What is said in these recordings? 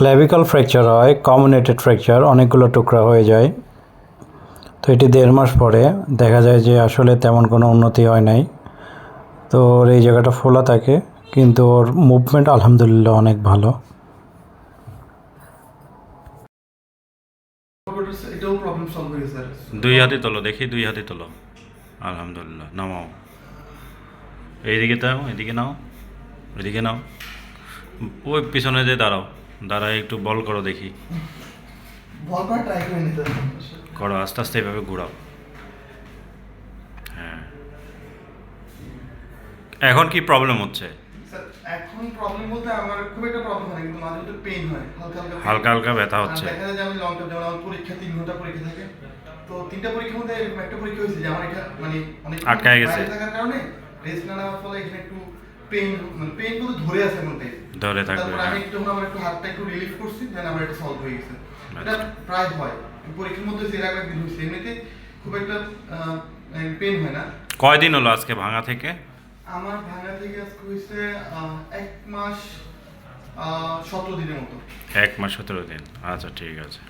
Clavicle fracture হয় comminuted fracture অনেকগুলো টুকরা হয়ে যায়। তো এটি দেড় মাস পরে দেখা যায় যে আসলে তেমন কোনো উন্নতি হয় নাই। তো ওর এই জায়গাটা ফোলা থাকে, কিন্তু ওর মুভমেন্ট আলহামদুলিল্লাহ অনেক ভালো। দুই হাতে তোলো, দেখি দুই হাতে তোলো। আলহামদুলিল্লাহ, নামাও। এইদিকে দাও এদিকে নাও এদিকে নাও। ওই পিছনে যে দাঁড়াও। দাঁড়ায় একটু বল করো দেখি। বল করা ট্রাই করে নিতে করো আস্তে আস্তে এভাবে ঘোরাও। হ্যাঁ। এখন কি প্রবলেম হচ্ছে? এখন প্রবলেম বলতে আমার খুব একটা প্রবলেম হয় কিন্তু মাঝে মধ্যে পেইন হয় হালকা হালকা হালকা হালকা ব্যথা হচ্ছে। দেখা যায় যে আমি লং টার্ম যেমন আমার পরীক্ষা তিন ঘণ্টা পরীক্ষা থাকে। তো তিনটা পরীক্ষার মধ্যে এরকম একটা পরীক্ষা হয়েছে যে আমার এটা মানে অনেক আটকায় গেছে। থাকার কারণে রেস্ট না নেওয়ার ফলে এখানে একটু পেইন মানে পেইন বলতে ধরে আছে মধ্যে ধরে থাকবে তারপর হ্যাঁ। আমি একটু যখন আমার একটু হাতটা একটু রিলিফ করছি দেন আমার এটা সলভ হয়ে গেছে। এটা আচ্ছা। প্রায় হয়। পরীক্ষার মধ্যে যে রাখা দিন হয়েছে এমনিতে খুব একটা পেন হয় না। কয়দিন হলো আজকে ভাঙা থেকে? আমার ভাঙা থেকে আজকে হয়েছে এক মাস সতেরো দিনের মতো। এক মাস সতেরো দিন। আচ্ছা ঠিক আছে।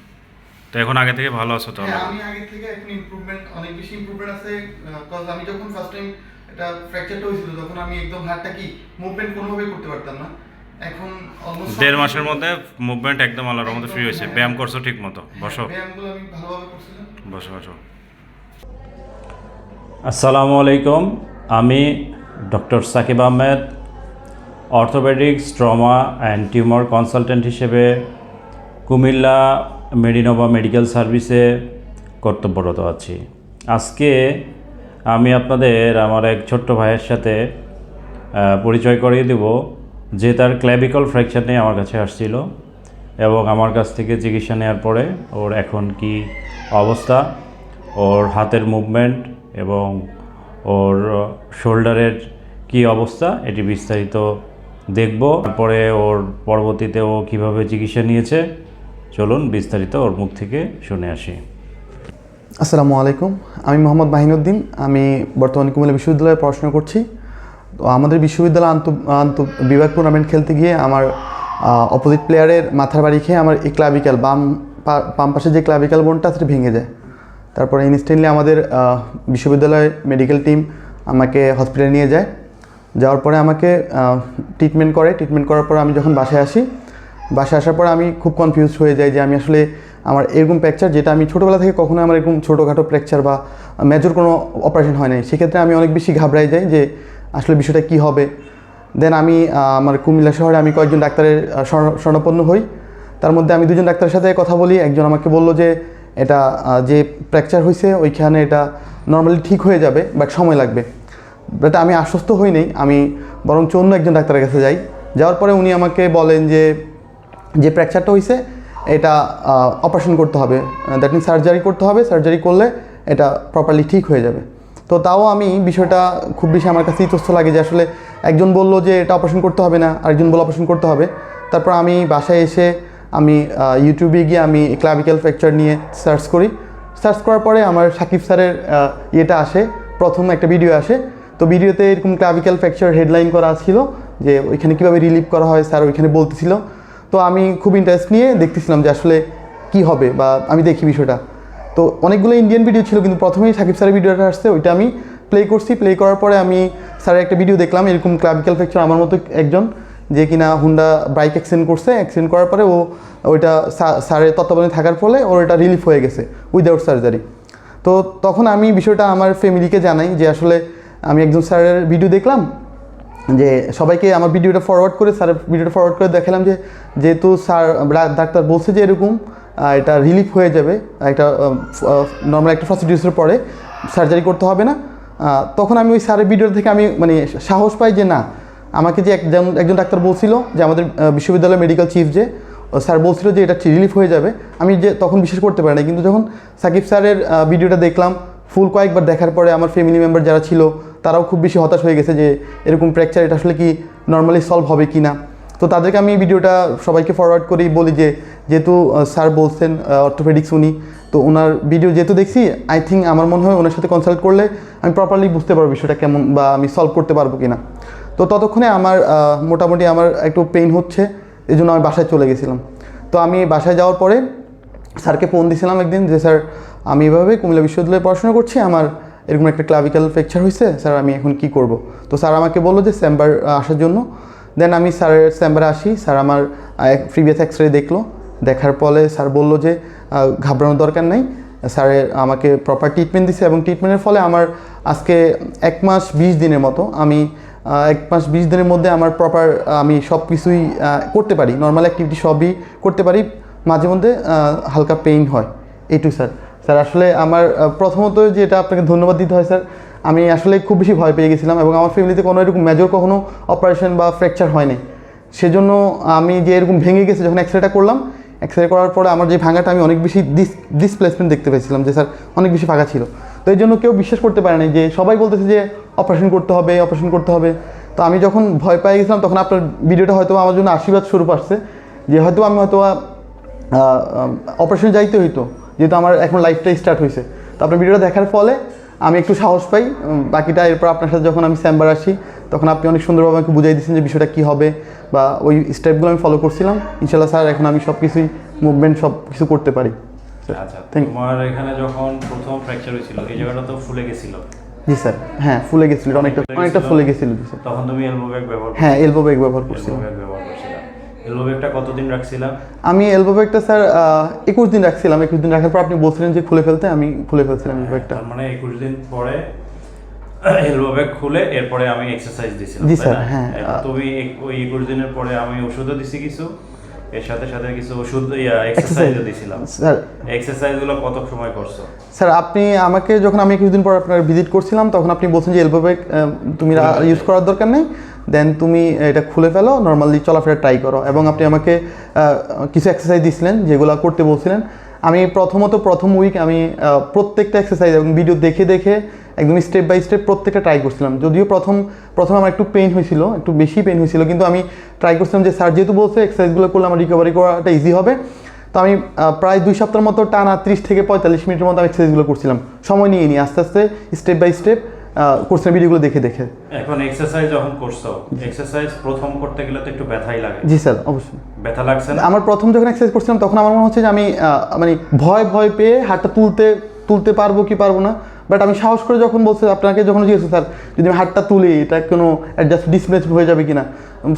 তো এখন আগে থেকে ভালো আছো তাহলে? হ্যাঁ আমি আগে থেকে এখন ইমপ্রুভমেন্ট অনেক বেশি ইমপ্রুভমেন্ট আছে কজ আমি যখন ফার্স্ট টাইম এটা ফ্র্যাকচারটা হয়েছিল তখন আমি একদম হাতটা কি মুভমেন্ট কোনোভাবে করতে পারতাম না। এখন দেড় মাসের মধ্যে মুভমেন্ট একদম আল্লাহর মতো ফ্রি হয়েছে। ব্যায়াম করছ ঠিক মতো বসো। ভালোভাবে করছিলাম। বসো বসো। আসসালামু আলাইকুম। আমি doctor Sakib Ahmed orthopaedics trauma and tumour consultant হিসেবে কুমিল্লা মেডিনোভা মেডিকেল সার্ভিসে কর্তব্যরত আছি। আজকে আমি আপনাদের আমার এক ছোট্ট ভাইয়ের সাথে পরিচয় করিয়ে দেব। যে তার ক্ল্যাভিকল ফ্র্যাকচার নিয়ে আমার কাছে আসছিল এবং আমার কাছ থেকে চিকিৎসা নেওয়ার পরে ওর এখন কি অবস্থা, ওর হাতের মুভমেন্ট এবং ওর শোল্ডারের কি অবস্থা এটি বিস্তারিত দেখব। তারপরে ওর পরবর্তীতে ও কীভাবে চিকিৎসা নিয়েছে, চলুন বিস্তারিত ওর মুখ থেকে শুনে আসি। আসসালামু আলাইকুম, আমি মোহাম্মদ মাহিনুদ্দিন, আমি বর্তমানে কুমিল্লা বিশ্ববিদ্যালয়ে পড়াশোনা করছি। তো আমাদের বিশ্ববিদ্যালয় আন্ত আন্ত বিভাগ টুর্নামেন্ট খেলতে গিয়ে আমার অপোজিট প্লেয়ারের মাথার বাড়ি খেয়ে আমার এই ক্লাবিক্যাল বাম বাম পাশে যে ক্লাবিক্যাল বোনটা সেটা ভেঙে যায়। তারপরে ইনস্ট্যান্টলি আমাদের বিশ্ববিদ্যালয় মেডিকেল টিম আমাকে হসপিটালে নিয়ে যায়। যাওয়ার পরে আমাকে ট্রিটমেন্ট করে। ট্রিটমেন্ট করার পর আমি যখন বাসায় আসি, বাসায় আসার পর আমি খুব কনফিউজ হয়ে যাই যে আমি আসলে আমার এরকম ফ্র্যাকচার যেটা আমি ছোটোবেলা থেকে কখনো আমার এরকম ছোটোখাটো ফ্র্যাকচার বা মেজর কোনো অপারেশন হয় নাই। সেক্ষেত্রে আমি অনেক বেশি ঘাবড়াই যাই যে আসলে বিষয়টা কী হবে? দেন আমি আমার কুমিল্লা শহরে আমি কয়েকজন ডাক্তারের স্বর্ণপন্ন হই। তার মধ্যে আমি দুজন ডাক্তারের সাথে কথা বলি। একজন আমাকে বলল যে, এটা যে ফ্র্যাকচার হয়েছে ওইখানে এটা নর্মালি ঠিক হয়ে যাবে বাট সময় লাগবে। বাট আমি আশ্বস্ত হই নাই। আমি বরঞ্চ অন্য একজন ডাক্তারের কাছে যাই। যাওয়ার পরে উনি আমাকে বলেন যে যে ফ্র্যাকচারটা হয়েছে এটা অপারেশন করতে হবে। দ্যাট মিন সার্জারি করতে হবে। সার্জারি করলে এটা প্রপারলি ঠিক হয়ে যাবে। তো তাও আমি বিষয়টা খুব বেশি আমার কাছে ইতস্ত লাগে যে আসলে একজন বলল যে এটা অপারেশন করতে হবে না, আরেকজন বলল অপারেশন করতে হবে। তারপর আমি বাসায় এসে আমি ইউটিউবে গিয়ে আমি ক্লাভিক্যাল ফ্র্যাকচার নিয়ে সার্চ করি। সার্চ করার পরে আমার সাকিব স্যারের ইয়েটা আসে, প্রথম একটা ভিডিও আসে। তো ভিডিওতে এরকম ক্লাভিক্যাল ফ্র্যাকচার হেডলাইন করা ছিল যে ওইখানে কীভাবে রিলিভ করা হয়, স্যার ওইখানে বলতেছিল। তো আমি খুব ইন্টারেস্ট নিয়ে দেখতেছিলাম যে আসলে কি হবে বা আমি দেখি বিষয়টা। তো অনেকগুলো ইন্ডিয়ান ভিডিও ছিল, কিন্তু প্রথমেই সাকিব স্যারের ভিডিওটা আসছে, ওইটা আমি প্লে করছি। প্লে করার পরে আমি স্যারের একটা ভিডিও দেখলাম, এরকম ক্লাভিক্যাল ফ্র্যাকচার আমার মতো একজন, যে কিনা হুন্ডা বাইক অ্যাক্সিডেন্ট করছে। অ্যাক্সিডেন্ট করার পরে ও ওইটা স্যারের তত্ত্বাবধানে থাকার ফলে ওর এটা রিলিফ হয়ে গেছে উইদাউট সার্জারি তো তখন আমি বিষয়টা আমার ফ্যামিলিকে জানাই যে আসলে আমি একজন স্যারের ভিডিও দেখলাম, যে সবাইকে আমার ভিডিওটা ফরওয়ার্ড করে, স্যারের ভিডিওটা ফরওয়ার্ড করে দেখালাম যে, যেহেতু স্যার, ডাক্তার বলছে যে এরকম এটা রিলিফ হয়ে যাবে একটা নর্মাল একটা প্রসিডিউসের পরে সার্জারি করতে হবে না। তখন আমি ওই স্যারের ভিডিও থেকে আমি মানে সাহস পাই যে না আমাকে যে একজন একজন ডাক্তার বলছিল যে আমাদের আহ, বিশ্ববিদ্যালয় মেডিকেল চিফ যে স্যার বলছিল যে এটা রিলিফ হয়ে যাবে। আমি যে তখন বিশ্বাস করতে পারি না কিন্তু যখন সাকিব স্যারের ভিডিওটা দেখলাম ফুল কয়েকবার দেখার পরে আমার ফ্যামিলি মেম্বার যারা ছিল তারাও খুব বেশি হতাশ হয়ে গেছে যে এরকম ফ্র্যাকচার এটা আসলে কি নর্মালি সলভ হবে কি না তো তাদেরকে আমি এই ভিডিওটা সবাইকে ফরওয়ার্ড করেই বলি যে, যেহেতু স্যার বলছেন অর্থোপেডিক্স উনি, তো ওনার ভিডিও যেহেতু দেখছি আই থিঙ্ক আমার মনে হয় ওনার সাথে কনসাল্ট করলে আমি প্রপারলি বুঝতে পারব বিষয়টা কেমন বা আমি সলভ করতে পারব কি না তো ততক্ষণে আমার মোটামুটি আমার একটু পেইন হচ্ছে এই জন্য আমি বাসায় চলে গেছিলাম। তো আমি বাসায় যাওয়ার পরে স্যারকে ফোন দিয়েছিলাম একদিন যে, স্যার, আমি এভাবে কুমিল্লা বিশ্ববিদ্যালয়ে পড়াশোনা করছি, আমার এরকম একটা ক্লাভিক্যাল ফ্র্যাকচার হয়েছে, স্যার, আমি এখন কি করব? তো স্যার আমাকে বলল যে, চেম্বার আসার জন্য। দেন আমি স্যারের চেম্বারে আসি। স্যার আমার প্রিভিয়াস এক্স রে দেখল। দেখার পরে স্যার বলল যে ঘাবড়ানোর দরকার নেই। স্যারের আমাকে প্রপার ট্রিটমেন্ট দিছে এবং ট্রিটমেন্টের ফলে আমার আজকে এক মাস বিশ দিনের মতো আমি এক মাস বিশ দিনের মধ্যে আমার প্রপার আমি সব কিছুই করতে পারি। নর্মাল অ্যাক্টিভিটি সবই করতে পারি। মাঝে মধ্যে হালকা পেইন হয়। এইটু স্যার। স্যার আসলে আমার প্রথমত যেটা আপনাকে ধন্যবাদ দিতে হয় স্যার আমি আসলে খুব বেশি ভয় পেয়ে গেছিলাম এবং আমার ফ্যামিলিতে কোনো এরকম মেজর কখনো অপারেশন বা ফ্র্যাকচার হয়নি। সেজন্য আমি যে এরকম ভেঙে গেছে যখন এক্সরেটা করলাম এক্সরে করার পরে আমার যে ভাঙাটা আমি অনেক বেশি ডিস ডিসপ্লেসমেন্ট দেখতে পেয়েছিলাম যে, স্যার, অনেক বেশি ফাঁকা ছিল। তো এই জন্য কেউ বিশ্বাস করতে পারেনি যে, সবাই বলতেছে যে অপারেশন করতে হবে অপারেশন করতে হবে। তো আমি যখন ভয় পেয়ে গেছিলাম, তখন আপনার ভিডিওটা হয়তো আমার জন্য আশীর্বাদ স্বরূপ আসছে যে, হয়তো আমি হয়তো অপারেশন যাইতে হইতো, যেহেতু আমার এখন লাইফটাই স্টার্ট হয়েছে তো আপনার ভিডিওটা দেখার ফলে আমি একটু সাহস পাই বাকিটা এরপর আপনার সাথে যখন আমি চেম্বার আসি তখন আপনি অনেক সুন্দরভাবে আমাকে বুঝাই দিয়েছেন যে বিষয়টা কী হবে বা ওই স্টেপগুলো আমি ফলো করছিলাম। ইনশাল্লাহ স্যার এখন আমি সব কিছুই মুভমেন্ট সব কিছু করতে পারি। আচ্ছা তোমার এখানে যখন প্রথম ফ্র্যাকচার হয়েছিল এই জায়গাটা তো ফুলে গেছিল। জি স্যার হ্যাঁ ফুলে গেছিল অনেকটা অনেকটা ফুলে গেছিল তখন তুমি এলবো ব্যাগ ব্যবহার হ্যাঁ এলবো ব্যাগ ব্যবহার করছিলাম। ব্যবহার এলবো ব্যাগটা কতদিন রাখছিলাম? আমি এলবো ব্যাগটা স্যার একুশ দিন রাখছিলাম। একুশ দিন রাখার পর আপনি বলছিলেন যে খুলে ফেলতে আমি খুলে ফেলছিলাম ব্যাগটা মানে একুশ দিন পরে এলবো ব্যাগ খুলে এরপরে আমি এক্সারসাইজ দিছিলাম জি স্যার, হ্যাঁ। তুমি ওই একুশ দিনের পরে আমি ওষুধও দিছি কিছু। এর সাথে সাথে কিছু ওষুধ এক্সারসাইজও দিছিলাম। স্যার। এক্সারসাইজগুলো কত সময় করছ? স্যার আপনি আমাকে যখন আমি কিছুদিন পর আপনার ভিজিট করছিলাম তখন আপনি বলছেন যে এলবো তুমি ইউজ করার দরকার নেই দেন তুমি এটা খুলে ফেলো নর্মালি চলাফেরা ট্রাই করো। এবং আপনি আমাকে কিছু এক্সারসাইজ দিছিলেন যেগুলো করতে বলছিলেন। আমি প্রথমত প্রথম উইক আমি প্রত্যেকটা এক্সারসাইজ এবং ভিডিও দেখে দেখে একদম স্টেপ বাই স্টেপ প্রত্যেকটা ট্রাই করছিলাম। যদিও প্রথম প্রথম আমার একটু পেইন হয়েছিল, একটু বেশি পেইন হয়েছিল, কিন্তু আমি ট্রাই করছিলাম যে স্যার যেহেতু বলছে এক্সারসাইজগুলো করলে আমার রিকভারি করাটা ইজি হবে, তো আমি প্রায় দুই সপ্তাহের মতো টানা ত্রিশ থেকে পঁয়তাল্লিশ মিনিটের মতো আমি এক্সারসাইজগুলো করছিলাম। সময় নিয়ে নিই, আস্তে আস্তে স্টেপ বাই স্টেপ করছিলাম ভিডিওগুলো দেখে দেখে। এখন এক্সারসাইজ যখন করছ এক্সারসাইজ প্রথম করতে গেলে তো একটু ব্যথাই লাগে। জি স্যার অবশ্যই। ব্যথা লাগছে না? আমার প্রথম যখন এক্সারসাইজ করছিলাম তখন আমার মনে হচ্ছে যে আমি মানে ভয় ভয় পেয়ে হাতটা তুলতে তুলতে পারব কি পারব না? বাট আমি সাহস করে যখন বলছে, আপনাকে যখন জিজ্ঞেস স্যার, যদি আমি হাতটা তুলি, এটা কোনো অ্যাডজাস্ট ডিসপ্লেস হয়ে যাবে কি না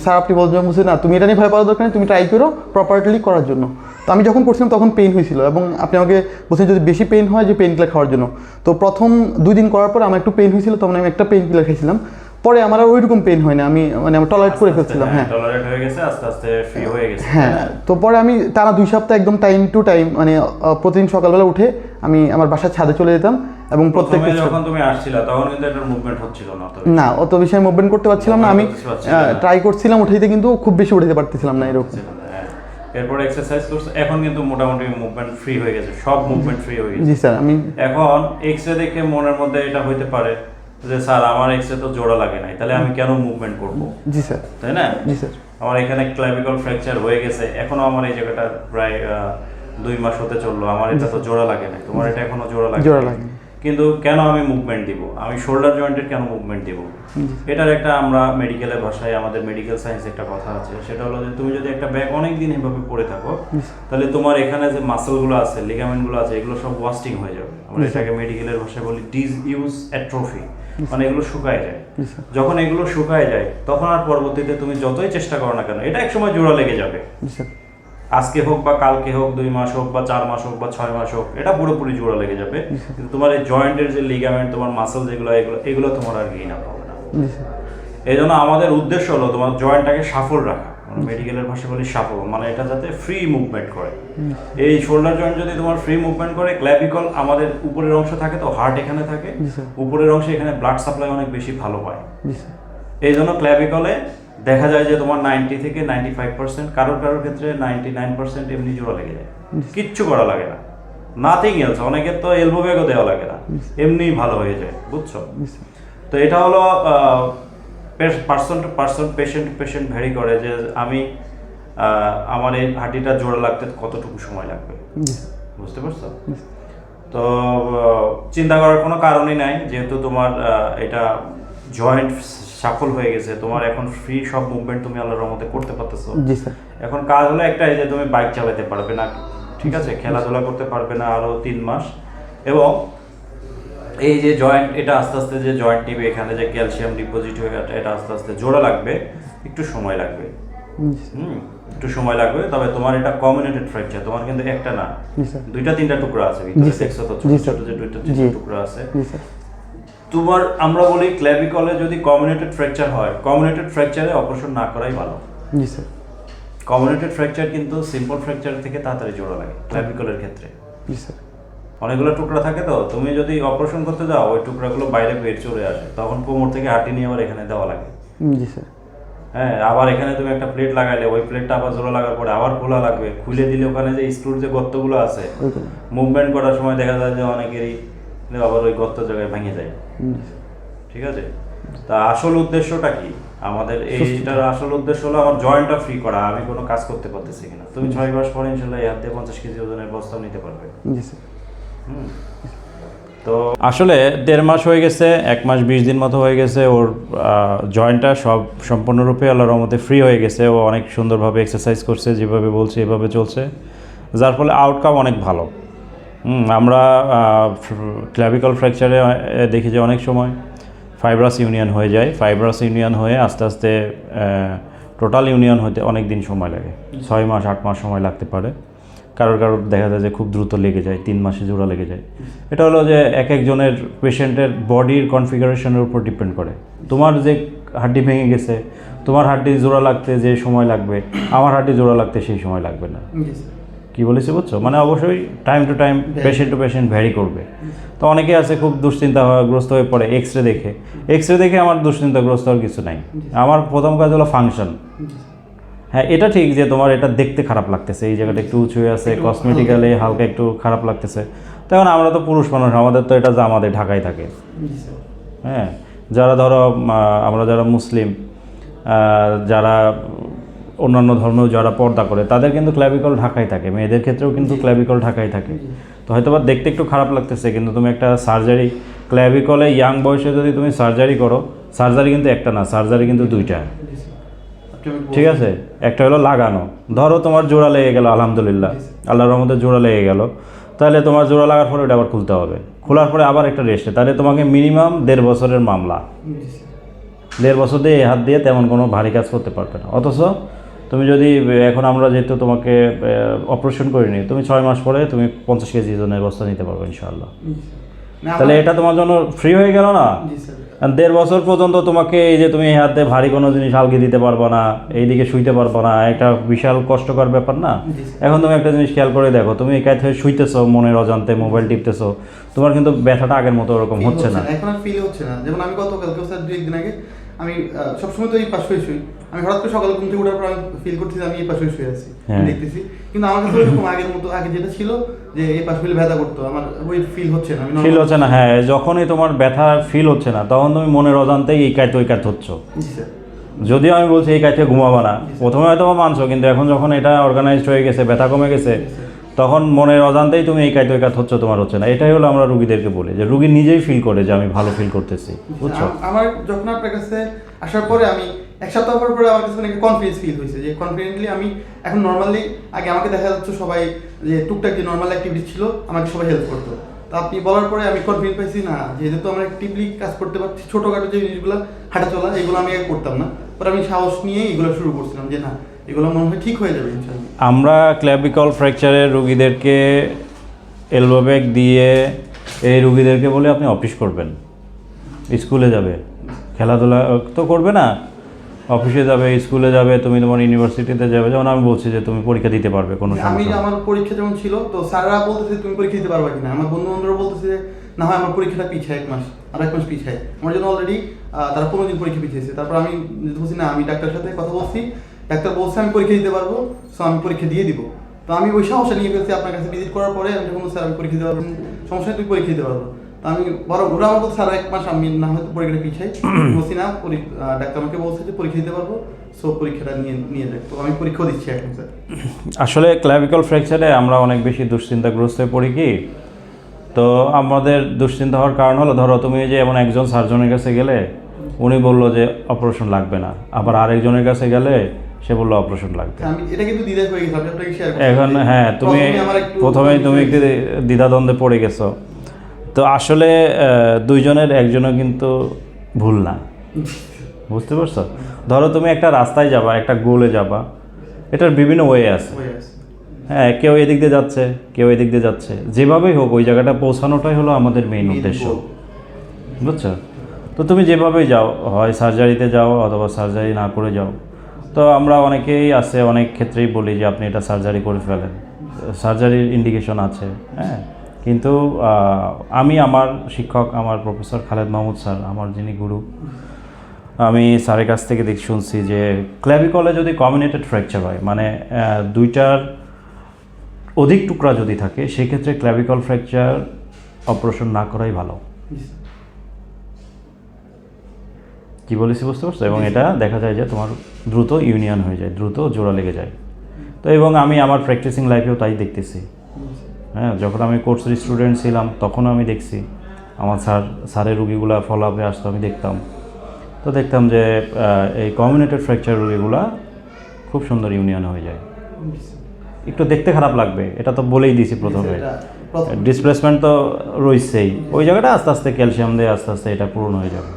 স্যার, আপনি বলছেন বলছি না, তুমি এটা নিয়ে ভয় পাওয়ার দরকার নেই, তুমি ট্রাই করো প্রপারলি করার জন্য। তো আমি যখন করছিলাম, তখন পেন হয়েছিল এবং আপনি আমাকে বলছেন, যদি বেশি পেইন হয়, যে পেইন কিলার খাওয়ার জন্য। তো প্রথম দুই দিন করার পর আমার একটু পেন হয়েছিল, তখন আমি একটা পেইন কিলার খাইছিলাম। পরে আমার আর ওইরকম পেন হয় না আমি মানে আমি টলারেট করে ফেলছিলাম হ্যাঁ টলারেট হয়ে গেছে আস্তে আস্তে ফ্রি হয়ে গেছে। হ্যাঁ তো পরে আমি টানা দুই সপ্তাহ একদম টাইম টু টাইম মানে প্রতিদিন সকালবেলা উঠে আমি আমার বাসার ছাদে চলে যেতাম এবং প্রত্যেক যখন তুমি আসছিলা তখন কিন্তু এটার মুভমেন্ট হচ্ছিল না না অত বেশি আমি মুভমেন্ট করতে পারছিলাম না আমি। ট্রাই করছিলাম উঠাইতে কিন্তু খুব বেশি উঠাইতে পারতেছিলাম না এরকম। হ্যাঁ। এরপর এক্সারসাইজ করছ এখন কিন্তু মোটামুটি মুভমেন্ট ফ্রি হয়ে গেছে সব মুভমেন্ট ফ্রি হয়ে গেছে। জি স্যার আমি এখন এক্স রে দেখে মনের মধ্যে এটা হইতে পারে যে স্যার আমার এক্স রে তো জোড়া লাগে নাই তাহলে আমি কেন মুভমেন্ট করব? জি স্যার। তাই না? জি স্যার। আমার এখানে ক্লাভিকল ফ্র্যাকচার হয়ে গেছে এখনও আমার এই জায়গাটা প্রায় দুই মাস হতে চলল আমার এটা তো জোড়া লাগে না তোমার এটা এখনও জোড়া লাগে জোড়া লাগেনি। কিন্তু কেন আমি মুভমেন্ট দিব? আমি শোল্ডার জয়েন্টের কেন মুভমেন্ট দিব? এটার একটা আমরা মেডিকেলের ভাষায় আমাদের মেডিকেল সায়েন্স একটা কথা আছে সেটা হলো যে তুমি যদি একটা ব্যাগ অনেক দিন এভাবে পড়ে থাকো তাহলে তোমার এখানে যে মাসেলগুলো আছে লিগামেন্টগুলো আছে এগুলো সব ওয়াস্টিং হয়ে যাবে। আমরা এটাকে মেডিকেলের ভাষায় বলি ডিজ ইউজ অ্যাট্রোফি মানে এগুলো শুকায় যায়। যখন এগুলো শুকায় যায় তখন আর পরবর্তীতে তুমি যতই চেষ্টা করো না কেন এটা একসময় জোড়া লেগে যাবে। আজকে হোক বা কালকে হোক দুই মাস হোক বা চার মাস হোক বা ছয় মাস হোক এটা পুরোপুরি জোড়া লেগে যাবে। কিন্তু তোমার এই জয়েন্টের যে লিগামেন্ট তোমার মাসেল যেগুলো এগুলো এগুলো তোমার আর গেইন আপ হবে না এই জন্য আমাদের উদ্দেশ্য হলো তোমার জয়েন্টটাকে সাফল রাখা। মেডিকেলের ভাষা বলি সাফল মানে এটা যাতে ফ্রি মুভমেন্ট করে। এই শোল্ডার জয়েন্ট যদি তোমার ফ্রি মুভমেন্ট করে ক্ল্যাভিকল আমাদের উপরের অংশ থাকে তো হার্ট এখানে থাকে। উপরের অংশে এখানে ব্লাড সাপ্লাই অনেক বেশি ভালো পায় এই জন্য ক্ল্যাভিকলে দেখা যায় যে তোমার নাইনটি থেকে নাইনটি ফাইভ পার্সেন্ট কারোর কারোর ক্ষেত্রে নাইনটি নাইন পার্সেন্ট এমনি জোড়া লেগে যায়। কিচ্ছু করা লাগে না। নাথিং এলস অনেকের তো এলবো ব্যাগও দেওয়া লাগে না। এমনি ভালো হয়ে যায় বুঝছ? তো এটা হলো person to person patient to patient vary করে যে আমি আমার এই হাঁটিটা জোড়া লাগতে কতটুকু সময় লাগবে। বুঝতে পারছ? তো চিন্তা করার কোনো কারণই নাই যেহেতু তোমার এটা জয়েন্ট সাফল হয়ে গেছে তোমার এখন ফ্রি সব মুভমেন্ট তুমি আল্লাহর রহমতে করতে পারতেছো। এখন কাজ হলো একটাই যে তুমি বাইক চালাতে পারবে না ঠিক আছে? খেলাধুলা করতে পারবে না আরও তিন মাস। এবং এই যে জয়েন্ট এটা আস্তে আস্তে যে জয়েন্ট নিবে এখানে যে ক্যালসিয়াম ডিপোজিট হয়ে এটা- এটা আস্তে আস্তে জোড়া লাগবে একটু সময় লাগবে। হুম একটু সময় লাগবে তবে তোমার এটা কমিউনিটেড ফ্র্যাকচার তোমার কিন্তু একটা না দুইটা তিনটা টুকরা আছে ভিতরে দেখছ তো ছোট ছোট যে দুইটা তিনটা টুকরা আছে। তোমার আমরা বলি ক্ল্যাভিকলে যদি কমিউনিটেড ফ্র্যাকচার হয় কমিউনিটেড ফ্র্যাকচারে অপারেশন না করাই ভালো। জি স্যার কমিউনিটেড ফ্র্যাকচার কিন্তু সিম্পল ফ্র্যাকচার থেকে তাড়াতাড়ি জোড়া লাগে ক্ল্যাভিকলের ক্ষেত্রে। জি স্যার অনেকগুলো টুকরা থাকে তো তুমি যদি অপারেশন করতে যাও ওই টুকরাগুলো বাইরে বের চলে আসে। তখন কোমর থেকে হাঁটি নিয়ে আবার এখানে দেওয়া লাগে। জি স্যার। হ্যাঁ আবার এখানে তুমি একটা প্লেট লাগাইলে ওই প্লেটটা আবার জোড়া লাগার পরে আবার খোলা লাগবে। খুলে দিলে ওখানে যে স্ক্রুর যে গর্তগুলো আছে মুভমেন্ট করার সময় দেখা যায় যে অনেকেরই আবার ওই গর্ত জায়গায় ভেঙে যায়। ঠিক আছে? তা আসল উদ্দেশ্যটা কি? আমাদের এইটার আসল উদ্দেশ্য হলো আমার জয়েন্টটা ফ্রি করা আমি কোনো কাজ করতে পারতেছি কিনা। তুমি ছয় মাস পরে ইনশাল্লাহ এই হাত দিয়ে পঞ্চাশ কেজি ওজনের বস্তাও নিতে পারবে। জি স্যার। তো আসলে দেড় মাস হয়ে গেছে এক মাস বিশ দিন মতো হয়ে গেছে ওর জয়েন্টটা সব সম্পূর্ণরূপে আল্লাহর রহমতে ফ্রি হয়ে গেছে ও অনেক সুন্দরভাবে এক্সারসাইজ করছে যেভাবে বলছে এভাবে চলছে যার ফলে আউটকাম অনেক ভালো। আমরা ক্ল্যাভিকল ফ্র্যাকচারে দেখি যে অনেক সময় ফাইব্রাস ইউনিয়ন হয়ে যায় ফাইব্রাস ইউনিয়ন হয়ে আস্তে আস্তে টোটাল ইউনিয়ন হতে অনেক দিন সময় লাগে। ছয় মাস আট মাস সময় লাগতে পারে। কারোর কারোর দেখা যায় যে খুব দ্রুত লেগে যায় তিন মাসে জোড়া লেগে যায়। এটা হলো যে এক একজনের পেশেন্টের বডির কনফিগারেশনের উপর ডিপেন্ড করে। তোমার যে হাড্ডি ভেঙে গেছে তোমার হাড্ডি জোড়া লাগতে যে সময় লাগবে আমার হাড্ডি জোড়া লাগতে সেই সময় লাগবে না। কি বলেছি বুঝছ? মানে অবশ্যই time to time patient to patient vary করবে। তো অনেকে আছে খুব দুশ্চিন্তাগ্রস্ত হয়ে পড়ে এক্স রে দেখে। এক্স রে দেখে আমার দুশ্চিন্তাগ্রস্ত হওয়ার কিছু নাই। আমার প্রথম কাজ হলো ফাংশন হ্যাঁ এটা ঠিক যে তোমার এটা দেখতে খারাপ লাগতেছে এই জায়গাটা একটু উঁচু আছে কসমেটিক্যালি হালকা একটু খারাপ লাগতেছে। তখন আমরা তো পুরুষ মানুষ আমাদের তো এটা জামাতে ঢাকায় থাকে। হ্যাঁ যারা ধরো আমরা যারা মুসলিম যারা অন্যান্য ধর্মেও যারা পর্দা করে তাদের কিন্তু ক্ল্যাভিকল ঢাকাই থাকে মেয়েদের ক্ষেত্রেও কিন্তু ক্ল্যাভিকল ঢাকাই থাকে। তো হয়তো বা দেখতে একটু খারাপ লাগতেছে কিন্তু তুমি একটা সার্জারি ক্ল্যাভিকলে ইয়াং বয়সে যদি তুমি সার্জারি করো সার্জারি কিন্তু একটা না সার্জারি কিন্তু দুইটা জি স্যার আপনি আমাকে ঠিক আছে? একটা হলো লাগানো। ধরো তোমার জোড়া লেগে গেল আলহামদুলিল্লাহ। আল্লাহর রহমতে জোড়া লেগে গেল। তাহলে তোমার জোড়া লাগার পরে ওটা আবার খুলতে হবে। খোলার পরে আবার একটা রেস্টে তাহলে তোমাকে মিনিমাম দেড় বছরের মামলা। দেড় বছর দিয়ে হাত দিয়ে তেমন কোনো ভারী কাজ করতে পারবে না। অথচ তুমি যদি এখন আমরা যেহেতু তোমাকে অপারেশন করিনি তুমি ছয় মাস পরে তুমি পঞ্চাশ কেজি ওজনের বস্তা নিতে পারবে ইনশাআল্লাহ। স্যার তাহলে এটা তোমার জন্য ফ্রি হয়ে গেল না? দেড় বছর পর্যন্ত তোমাকে এই যে তুমি হাতে ভারী কোনো জিনিস হালকে দিতে পারব না এইদিকে শুইতে পারব না একটা বিশাল কষ্টকর ব্যাপার না? এখন তুমি একটা জিনিস খেয়াল করে দেখো তুমি একাই থেকে শুইতেছো মনের অজান্তে মোবাইল টিপতেছো তোমার কিন্তু ব্যথাটা আগের মতো ওরকম হচ্ছে না। এখন আর ফিল হচ্ছে না। যেমন আমি গতকালকে স্যার দুই একদিন আগে আমি সবসময় তো এই পাশ হয়ে শুই। আমি হঠাৎ করে সকালে ঘুম থেকে ওঠার পর আমি ফিল করছি যে আমি এই পাশে শুয়ে আছি। হ্যাঁ। দেখতেছি। কিন্তু আমার কাছে ওরকম আগের মতো আগে যেটা ছিল যে এই পাশ ফিল ব্যথা করতো আমার ওই ফিল হচ্ছে না। আমি ফিল হচ্ছে না হ্যাঁ যখনই তোমার ব্যথা ফিল হচ্ছে না তখন তুমি মনের অজান্তেই এই কাজ ওই কাজ হচ্ছ। জি স্যার। যদিও আমি বলছি এই কাজে ঘুমাবো না প্রথমে হয়তো মানছো কিন্তু এখন যখন এটা অর্গানাইজড হয়ে গেছে ব্যথা কমে গেছে তখন মনের অজান্তেই তুমি এই কাজ ওই কাজ হচ্ছে তোমার হচ্ছে না। এটাই হলো আমরা রুগীদেরকে বলি যে রুগী নিজেই ফিল করে যে আমি ভালো ফিল করতেছি বুঝছ? আমার যখন আপনার কাছে আসার পরে আমি এক সপ্তাহ পর পরে আমার কাছে কনফিডেন্স ফিল হয়েছে, যে কনফিডেন্টলি আমি এখন নর্মালি আগে আমাকে দেখা যাচ্ছে সবাই যে টুকটাক যে নর্মাল অ্যাক্টিভিটি ছিল, আমাকে সবাই হেল্প করতো। তো আপনি বলার পরে আমি কনফিডেন্ট পাইছি, না, যেহেতু আমরা অ্যাক্টিভলি কাজ করতে পারছি, ছোটোখাটো যে জিনিসগুলো, হাঁটা চলা, এগুলো আমি আগে করতাম না। পরে আমি সাহস নিয়ে এগুলো শুরু করছিলাম, যে না, এগুলো মনে হয় ঠিক হয়ে যাবে আমরা ক্ল্যাবিকল ফ্র্যাকচারের রুগীদেরকে এলবো ব্যাগ দিয়ে এই রুগীদেরকে বলে আপনি অফিস করবেন। স্কুলে যাবে। খেলাধুলা তো করবে না অফিসে যাবে স্কুলে যাবে তুমি তোমার ইউনিভার্সিটিতে যাবে যেমন আমি বলছি যে তুমি পরীক্ষা দিতে পারবে কোনো আমি সমস্যা নেই। আমার পরীক্ষা যেমন ছিল তো স্যাররা বলতেছে তুমি পরীক্ষা দিতে পারবা কিনা? আমার বন্ধু বান্ধবরা বলতেছে যে না হয় আমার পরীক্ষাটা পিছায় এক মাস আর এক মাস পিছায়। আমার জন্য অলরেডি তারা পনেরো দিন পরীক্ষা পিছিয়েছে তারপর আমি যেহেতু বলছি না আমি ডাক্তারের সাথে কথা বলছি। ডাক্তার বলছে আমি পরীক্ষা দিতে পারব সো আমি পরীক্ষা দিয়ে দিব। তো আমি ওই সাহসটা নিয়ে ফেলছি আপনার কাছে ভিজিট করার পরে আমি যখন স্যার আমি পরীক্ষা দিতে পারব সমস্যা নেই, তুমি পরীক্ষা দিতে পারব। আমি বড় আমার বলছে স্যার এক মাস আমি না হয়তো পরীক্ষাটা পিছাই। বলছি না ডাক্তার আমাকে বলছে যে পরীক্ষা দিতে পারব সো পরীক্ষাটা নিয়ে নিয়ে যাক। তো আমি পরীক্ষাও দিচ্ছি এখন স্যার। আসলে ক্ল্যাভিকল ফ্র্যাকচারে আমরা অনেক বেশি দুশ্চিন্তাগ্রস্ত হয়ে পড়ি কি? তো আমাদের দুশ্চিন্তা হওয়ার কারণ হলো ধরো তুমি যে এমন একজন সার্জনের কাছে গেলে উনি বলল যে অপারেশন লাগবে না। আবার আরেকজনের কাছে গেলে সে বলল অপারেশন লাগবে। এখন হ্যাঁ তুমি প্রথমেই তুমি একটু দ্বিধাদ্বন্দ্বে পড়ে গেছো। তো আসলে দুইজনের একজনও কিন্তু ভুল না। বুঝতে পারছ? ধরো তুমি একটা রাস্তায় যাবা একটা গোলে যাবা এটার বিভিন্ন ওয়ে আছে। হ্যাঁ কেউ এদিক দিয়ে যাচ্ছে কেউ এদিক দিয়ে যাচ্ছে। যেভাবেই হোক ওই জায়গাটা পৌঁছানোটাই হলো আমাদের মেইন উদ্দেশ্য। বুঝছ? তো তুমি যেভাবেই যাও হয় সার্জারিতে যাও অথবা সার্জারি না করে যাও তো আমরা অনেকেই আছে অনেক ক্ষেত্রেই বলি যে আপনি এটা সার্জারি করে ফেলেন। সার্জারির ইন্ডিকেশন আছে হ্যাঁ? কিন্তু আমি আমার শিক্ষক আমার প্রফেসর খালেদ মাহমুদ স্যার আমার যিনি গুরু আমি স্যারের কাছ থেকে দেখ শুনছি যে ক্ল্যাভিকলে যদি কমিউনেটেড ফ্র্যাকচার হয় মানে দুইটার অধিক টুকরা যদি থাকে সেক্ষেত্রে ক্ল্যাভিকল ফ্র্যাকচার অপারেশন না করাই ভালো। কি বলেছি বুঝতে পারছ? এবং এটা দেখা যায় যে তোমার দ্রুত ইউনিয়ন হয়ে যায় দ্রুত জোড়া লেগে যায়। তো এবং আমি আমার প্র্যাকটিসিং লাইফেও তাই দেখতেছি। হ্যাঁ যখন আমি কোর্সের স্টুডেন্ট ছিলাম তখনও আমি দেখছি। আমার স্যার স্যারের রুগীগুলা ফলো আপে আসতো আমি দেখতাম। তো দেখতাম যে এই কমিউনেটেড ফ্র্যাকচার রুগীগুলা খুব সুন্দর ইউনিয়ন হয়ে যায়। একটু দেখতে খারাপ লাগবে এটা তো বলেই দিছি প্রথমে। ডিসপ্লেসমেন্ট তো রয়েছেই। ওই জায়গাটা আস্তে আস্তে ক্যালসিয়াম দিয়ে আস্তে আস্তে এটা পূরণ হয়ে যাবে।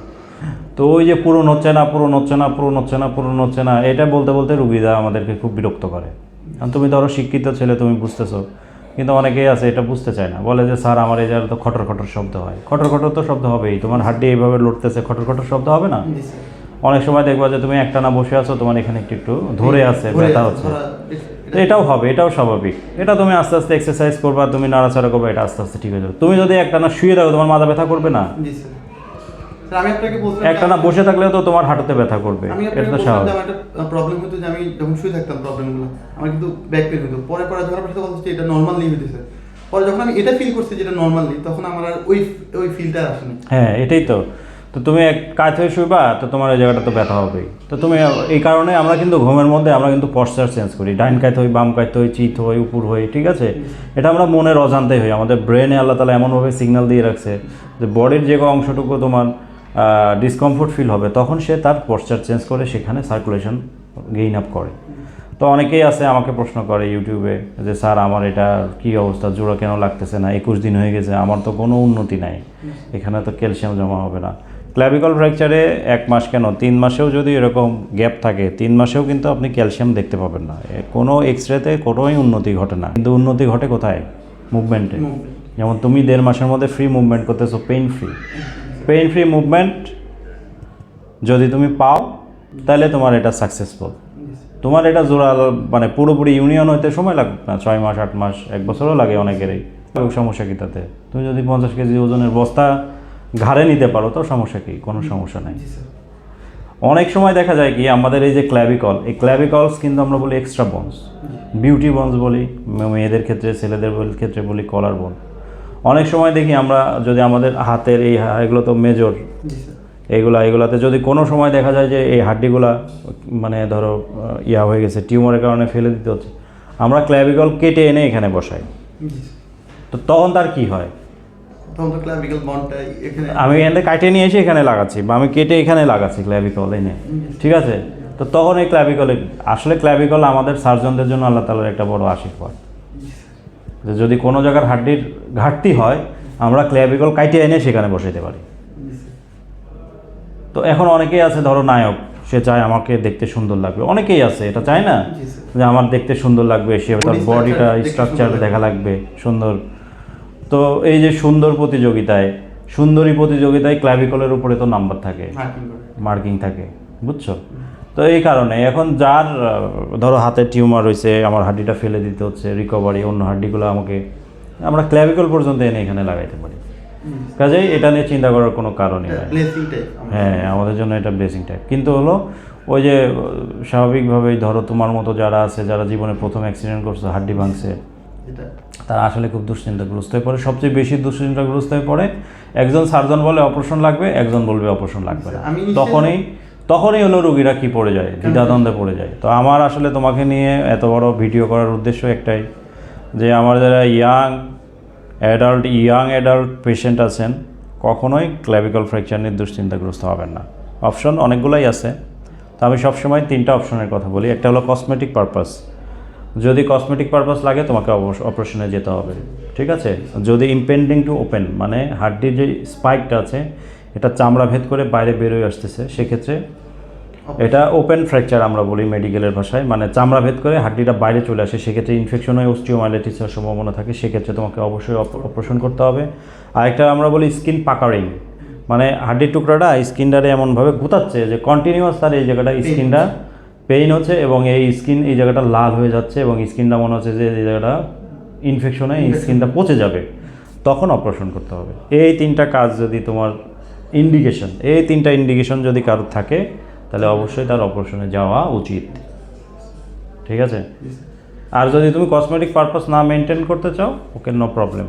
তো ওই যে পূরণ হচ্ছে না পূরণ হচ্ছে না পূরণ হচ্ছে না পূরণ হচ্ছে না এটা বলতে বলতে রুগীরা আমাদেরকে খুব বিরক্ত করে। কারণ তুমি ধরো শিক্ষিত ছেলে তুমি বুঝতেছো। কিন্তু অনেকেই আছে এটা বুঝতে চায় না। বলে যে স্যার আমার এই জায়গায় তো খটর খটর শব্দ হয়। খটর খটর তো শব্দ হবেই। তোমার হাড্ডি এইভাবে লড়তেছে খটর খটর শব্দ হবে না? অনেক সময় দেখবা যে তুমি একটানা বসে আছো তোমার এখানে একটু একটু ধরে আছে ব্যথা হচ্ছে। তো এটাও হবে এটাও স্বাভাবিক। এটা তুমি আস্তে আস্তে এক্সারসাইজ করবা তুমি নাড়াচাড়া করবে এটা আস্তে আস্তে ঠিক হয়ে যাবে। তুমি যদি একটানা শুয়ে থাকো তোমার মাথা ব্যথা করবে না? আমি আপনাকে বলছিলাম একটানা বসে থাকলেও তো তোমার হাঁটুতে ব্যথা করবে। এটা তো স্বাভাবিক। আমার একটা প্রবলেম হতো যে আমি যখন শুয়ে থাকতাম প্রবলেমগুলো আমার কিন্তু ব্যাক পেন হতো। পরে পরে যখন কথা এটা নর্মালি হইতেছে। পরে যখন আমি এটা ফিল করছি যেটা নর্মালি তখন আমার আর ওই ওই ফিলটা আসেনি হ্যাঁ এটাই তো। তো তুমি এক কাজ হয়ে শুইবা তো তোমার ওই জায়গাটা তো ব্যথা হবেই। তো তুমি এই কারণে আমরা কিন্তু ঘুমের মধ্যে আমরা কিন্তু পশ্চার চেঞ্জ করি। ডাইন কায়তে হই বাম কায়তে হই চিত হই উপর হই ঠিক আছে? এটা আমরা মনের অজান্তে হই। আমাদের ব্রেনে আল্লাহ তালা এমনভাবে সিগন্যাল দিয়ে রাখছে যে বডির যে অংশটুকু তোমার ডিসকমফোর্ট ফিল হবে তখন সে তার পশ্চার চেঞ্জ করে সেখানে সার্কুলেশন গেইন আপ করে। তো অনেকেই আছে আমাকে প্রশ্ন করে ইউটিউবে যে স্যার আমার এটা কি অবস্থা? জোড়া কেন লাগতেছে না? একুশ দিন হয়ে গেছে আমার তো কোনো উন্নতি নাই। এখানে তো ক্যালসিয়াম জমা হবে না। ক্ল্যাভিকল ফ্র্যাকচারে এক মাস কেন? তিন মাসেও যদি এরকম গ্যাপ থাকে তিন মাসেও কিন্তু আপনি ক্যালসিয়াম দেখতে পাবেন না। কোনো এক্স রেতে কোনোই উন্নতি ঘটে না। কিন্তু উন্নতি ঘটে কোথায়? মুভমেন্টে যেমন তুমি দেড় মাসের মধ্যে ফ্রি মুভমেন্ট করতেছো pain free pain free movement যদি তুমি পাও তাহলে তোমার এটা সাকসেসফুল তোমার এটা জোড়া মানে পুরোপুরি ইউনিয়ন হইতে সময় লাগবে না ছয় মাস আট মাস এক বছরও লাগে অনেকেরই সমস্যা কি তাতে তুমি যদি পঞ্চাশ কেজি ওজনের বস্তা ঘাড়ে নিতে পারো তো সমস্যা কি? কোনো সমস্যা নাই। অনেক সময় দেখা যায় কি আমাদের এই যে ক্ল্যাভিকল এই ক্ল্যাভিকলস কিন্তু আমরা বলি এক্সট্রা বনস বিউটি বনস বলি মেয়েদের ক্ষেত্রে ছেলেদের ক্ষেত্রে বলি কলার বোন অনেক সময় দেখি আমরা যদি আমাদের হাতের এই এগুলো তো মেজর এইগুলা এগুলাতে যদি কোনো সময় দেখা যায় যে এই হাড্ডিগুলা মানে ধরো ইয়া হয়ে গেছে টিউমারের কারণে ফেলে দিতে হচ্ছে আমরা ক্ল্যাভিকল কেটে এনে এখানে বসাই। তো তখন তার কি হয়? আমি এখানে কাটে নিয়ে এসে এখানে লাগাচ্ছি বা আমি কেটে এখানে লাগাচ্ছি ক্ল্যাভিকল এনে। ঠিক আছে? তো তখন এই ক্ল্যাভিকলে আসলে ক্ল্যাভিকল আমাদের সার্জনদের জন্য আল্লাহ তালার একটা বড় আশীর্বাদ। যে যদি কোনো জায়গার হাড্ডির ঘাটতি হয় আমরা ক্ল্যাভিকল কাইটে এনে সেখানে বসাইতে পারি। তো এখন অনেকেই আছে ধরো নায়ক সে চায় আমাকে দেখতে সুন্দর লাগবে। অনেকেই আছে এটা চায় না? যে আমার দেখতে সুন্দর লাগবে সে তার বডিটা স্ট্রাকচার দেখা লাগবে। সুন্দর। তো এই যে সুন্দর প্রতিযোগিতায় সুন্দরী প্রতিযোগিতায় ক্লাভিকলের উপরে তো নাম্বার থাকে। মার্কিং থাকে বুঝছ? তো এই কারণে এখন যার ধরো হাতে টিউমার হয়েছে আমার হাড্ডিটা ফেলে দিতে হচ্ছে রিকভারি অন্য হাড্ডিগুলো আমাকে আমরা ক্ল্যাভিকল পর্যন্ত এনে এখানে লাগাইতে পারি। কাজেই এটা নিয়ে চিন্তা করার কোনো কারণই নাই। হ্যাঁ আমাদের জন্য এটা ব্লেসিং টাইপ কিন্তু হলো ওই যে স্বাভাবিকভাবেই ধরো তোমার মতো যারা আছে যারা জীবনে প্রথম অ্যাক্সিডেন্ট করছে হাড্ডি ভাঙছে তারা আসলে খুব দুশ্চিন্তাগ্রস্ত হয়ে পড়ে। সবচেয়ে বেশি দুশ্চিন্তাগ্রস্ত হয়ে পড়ে একজন সার্জন বলে অপারেশন লাগবে একজন বলবে অপারেশন লাগবে তখনই তখনই হলো রুগীরা কি পড়ে যায় দ্বিধাদ্বন্দ্বে পড়ে যায়। তো আমার আসলে তোমাকে নিয়ে এত বড় ভিডিও করার উদ্দেশ্য একটাই যে আমার যারা young adult young adult patient আছেন কখনোই ক্ল্যাভিকল ফ্র্যাকচার নিয়ে দুশ্চিন্তাগ্রস্ত হবেন না। অপশন অনেকগুলোই আছে। তো আমি সবসময় তিনটা অপশনের কথা বলি। একটা হলো কসমেটিক পারপাস যদি কসমেটিক পারপাস লাগে তোমাকে অপারেশনে যেতে হবে। ঠিক আছে? যদি ইম্পেন্ডিং টু ওপেন মানে হাড্ডির যে স্পাইকটা আছে এটা চামড়া ভেদ করে বাইরে বেরোয় আসতেছে সেক্ষেত্রে এটা ওপেন ফ্র্যাকচার আমরা বলি মেডিকেলের ভাষায় মানে চামড়া ভেদ করে হাড্ডিটা বাইরে চলে আসে সেক্ষেত্রে ইনফেকশন হয়ে অস্টিওমাইলাইটিসের সম্ভাবনা থাকে সেক্ষেত্রে তোমাকে অবশ্যই অপারেশন করতে হবে। আরেকটা আমরা বলি স্কিন পাকারিং মানে হাড্ডির টুকরাটা স্কিনটারে এমনভাবে গুতাচ্ছে যে কন্টিনিউয়াস তার এই জায়গাটা স্কিনটা পেইন হচ্ছে এবং এই স্কিন এই জায়গাটা লাল হয়ে যাচ্ছে এবং স্কিনটা মনে হচ্ছে যে এই জায়গাটা ইনফেকশনে এই স্কিনটা পচে যাবে। তখন অপারেশন করতে হবে। এই তিনটা কাজ যদি তোমার ইন্ডিকেশন এই তিনটা ইন্ডিকেশন যদি কারোর থাকে তাহলে অবশ্যই তার অপারেশনে যাওয়া উচিত। ঠিক আছে? আর যদি তুমি কসমেটিক পারপাস না মেনটেন করতে চাও ওকে নো প্রবলেম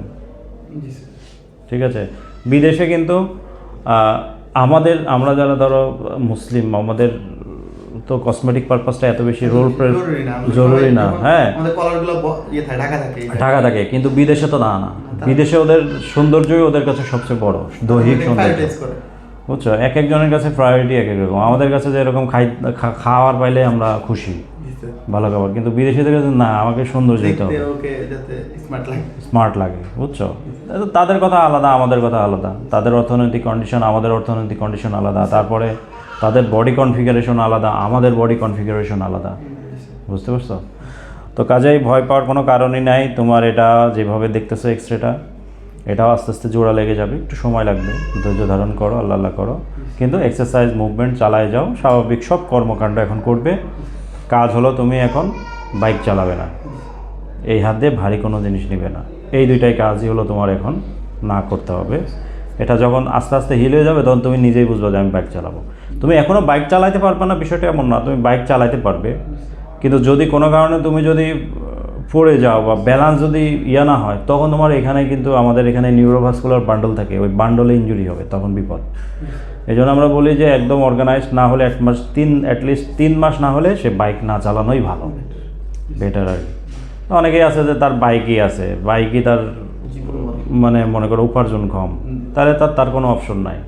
ঠিক আছে? বিদেশে কিন্তু আমাদের আমরা যারা ধরো মুসলিম আমাদের তো কসমেটিক পারপাসটা এত বেশি রোল জরুরি না জরুরি না হ্যাঁ। ইয়ে থাকে ঢাকা থাকে ঢাকা থাকে কিন্তু বিদেশে তো না না। বিদেশে ওদের সৌন্দর্যই ওদের কাছে সবচেয়ে বড় দৈহিক সৌন্দর্য। করে। বুঝছ? এক একজনের কাছে প্রায়োরিটি এক এক রকম। আমাদের কাছে যে এরকম খাই খাওয়ার পাইলে আমরা খুশি ভালো খাবার। কিন্তু বিদেশিদের কাছে না আমাকে সৌন্দর্য দিতে হবে। স্মার্ট লাগে। বুঝছ? তাদের কথা আলাদা আমাদের কথা আলাদা। তাদের অর্থনৈতিক কন্ডিশন আমাদের অর্থনৈতিক কন্ডিশন আলাদা। তারপরে তাদের বডি কনফিগারেশন আলাদা, আমাদের বডি কনফিগারেশন আলাদা। বুঝতে পারছ? তো কাজেই ভয় পাওয়ার কোনো কারণই নাই। তোমার এটা যেভাবে দেখতেছো এক্স রেটা এটাও আস্তে আস্তে জোড়া লেগে যাবে। একটু সময় লাগবে। ধৈর্য ধারণ করো, আল্লাহ আল্লাহ করো। কিন্তু এক্সারসাইজ মুভমেন্ট চালায় যাও। স্বাভাবিক সব কর্মকাণ্ড এখন করবে। কাজ হলো তুমি এখন বাইক চালাবে না। এই হাত দিয়ে ভারী কোনো জিনিস নেবে না। এই দুইটাই কাজই হলো তোমার এখন না করতে হবে। এটা যখন আস্তে আস্তে হিল হয়ে যাবে, তখন তুমি নিজেই বুঝবে যে আমি বাইক চালাবো। তুমি এখনও বাইক চালাতে পারবে না বিষয়টা এমন না তুমি বাইক চালাতে পারবে। কিন্তু যদি কোনো কারণে তুমি যদি পড়ে যাও বা ব্যালেন্স যদি ইয়া না হয় তখন তোমার এখানে কিন্তু আমাদের এখানে নিউরোভাস্কুলার বান্ডল থাকে ওই বান্ডলে ইঞ্জুরি হবে তখন বিপদ। এই জন্য আমরা বলি যে একদম অর্গানাইজড না হলে এক মাস তিন অ্যাটলিস্ট তিন মাস না হলে সে বাইক না চালানোই ভালো। বেটার আর কি। অনেকেই আছে যে তার বাইকই আছে বাইকই তার মানে মনে করো উপার্জন কম। তাহলে তার তার কোনো অপশন নাই।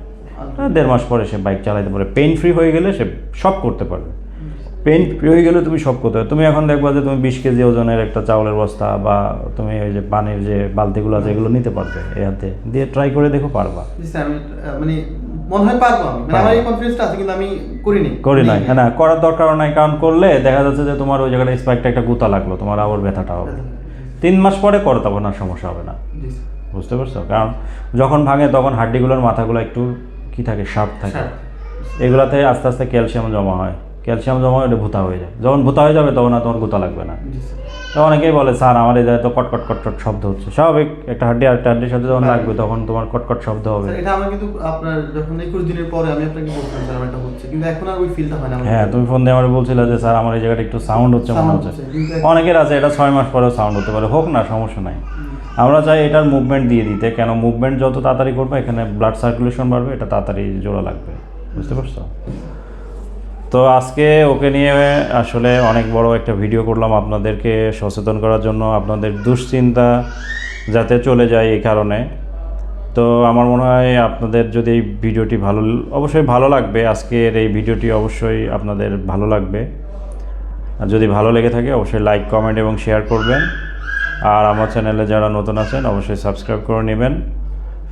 দেড় মাস পরে সে বাইক চালাইতে পারে। পেইন ফ্রি হয়ে গেলে সে সব করতে পারবে। পেইন ফ্রি হয়ে গেলে তুমি সব করতে পারবে। তুমি এখন দেখবা যে তুমি বিশ কেজি ওজনের একটা চাউলের বস্তা বা তুমি ওই যে পানির যে বালতিগুলো আছে এগুলো নিতে পারবে এই হাতে। দিয়ে ট্রাই করে দেখো পারবা। মানে মনে হয় পারব আমি। মানে আমার এই কনফিডেন্সটা আছে কিন্তু আমি করিনি করি নাই। হ্যাঁ না করার নাই কারণ করলে দেখা যাচ্ছে যে তোমার ওই জায়গাটা স্পাইকটা একটা গুতা লাগল তোমার আবার ব্যথাটা হবে। তিন মাস পরে করো তখন আর সমস্যা হবে না। বুঝতে পারছ? কারণ যখন ভাঙে তখন হাড্ডিগুলোর মাথাগুলো একটু কি থাকে শার্প থাকে। এগুলাতে আস্তে আস্তে ক্যালসিয়াম জমা হয়। ক্যালসিয়াম জমা হয়ে ভূতা হয়ে যায়। যখন ভূতা হয়ে যাবে তখন আর তোমার গুতা লাগবে না। তো অনেকেই বলে স্যার আমার এই তো কটকট কটকট শব্দ হচ্ছে। স্বাভাবিক একটা হাড্ডি আরেকটা হাড্ডির সাথে যখন লাগবে তখন তোমার কটকট শব্দ হবে। এটা আমার কিন্তু আপনার যখন একুশ দিনের পরে আমি আপনাকে বলছিলাম স্যার হচ্ছে। কিন্তু এখন আর ওই ফিলটা হয় না হ্যাঁ তুমি ফোন দিয়ে আমার বলছিলে যে স্যার আমার এই জায়গাটা একটু সাউন্ড হচ্ছে মনে হচ্ছে। অনেকের আছে এটা ছয় মাস পরেও সাউন্ড হতে পারে। হোক না সমস্যা নাই। আমরা চাই এটার মুভমেন্ট দিয়ে দিতে। কেন? মুভমেন্ট যত তাড়াতাড়ি করবে, এখানে ব্লাড সার্কুলেশন বাড়বে, এটা তাড়াতাড়ি জোড়া লাগবে। বুঝতে পারছ? তো আজকে ওকে নিয়ে আসলে অনেক বড় একটা ভিডিও করলাম আপনাদেরকে সচেতন করার জন্য, আপনাদের দুশ্চিন্তা যাতে চলে যায় এই কারণে। তো আমার মনে হয় আপনাদের যদি এই ভিডিওটি ভালো, অবশ্যই ভালো লাগবে, আজকের এই ভিডিওটি অবশ্যই আপনাদের ভালো লাগবে। আর যদি ভালো লেগে থাকে, অবশ্যই লাইক কমেন্ট এবং শেয়ার করবেন। আর আমার চ্যানেলে যারা নতুন আছেন, অবশ্যই সাবস্ক্রাইব করে নেবেন।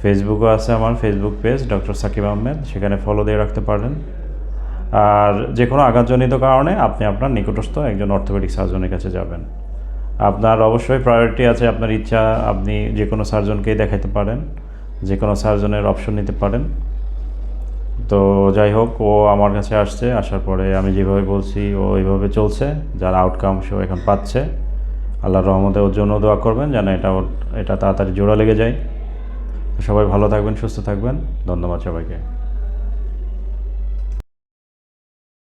ফেসবুকও আছে আমার Facebook page doctor Sakib Ahmed, সেখানে ফলো দিয়ে রাখতে পারেন। আর যে কোনো আঘাতজনিত কারণে আপনি আপনার নিকটস্থ একজন অর্থোপেডিক সার্জনের কাছে যাবেন। আপনার অবশ্যই প্রায়োরিটি আছে, আপনার ইচ্ছা, আপনি যে কোনো সার্জনকেই দেখাতে পারেন যে কোনো সার্জনের অপশন নিতে পারেন। তো যাই হোক, ও আমার কাছে আসছে, আসার পরে আমি যেভাবে বলছি, ও এইভাবে চলছে, যার আউটকাম সে এখন পাচ্ছে। আল্লাহর রহমতে ওর জন্য দোয়া করবেন, যেন এটা ওর এটা তাড়াতাড়ি জোড়া লেগে যায়। সবাই ভালো থাকবেন, সুস্থ থাকবেন। ধন্যবাদ সবাইকে।